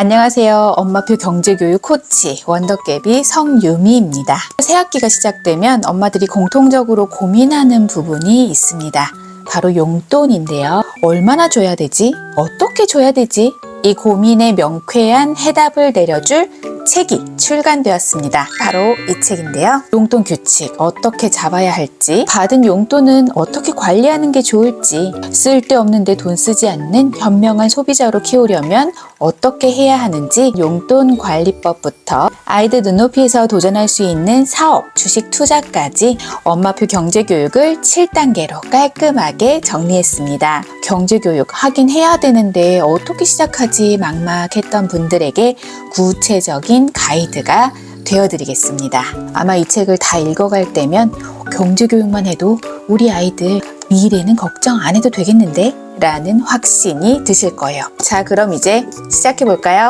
안녕하세요. 엄마표 경제교육 코치 원더깨비 성유미입니다. 새학기가 시작되면 엄마들이 공통적으로 고민하는 부분이 있습니다. 바로 용돈인데요. 얼마나 줘야 되지? 어떻게 줘야 되지? 이 고민에 명쾌한 해답을 내려줄 책이 출간되었습니다. 바로 이 책인데요. 용돈 규칙 어떻게 잡아야 할지, 받은 용돈은 어떻게 관리하는 게 좋을지, 쓸데없는데 돈 쓰지 않는 현명한 소비자로 키우려면 어떻게 해야 하는지 용돈 관리법부터 아이들 눈높이에서 도전할 수 있는 사업, 주식 투자까지 엄마표 경제 교육을 7단계로 깔끔하게 정리했습니다. 경제 교육 하긴 해야 되는데 어떻게 시작하지 막막했던 분들에게 구체적인 가이드가 되어드리겠습니다. 아마 이 책을 다 읽어갈 때면 경제교육만 해도 우리 아이들 미래는 걱정 안 해도 되겠는데? 라는 확신이 드실 거예요. 자, 그럼 이제 시작해 볼까요?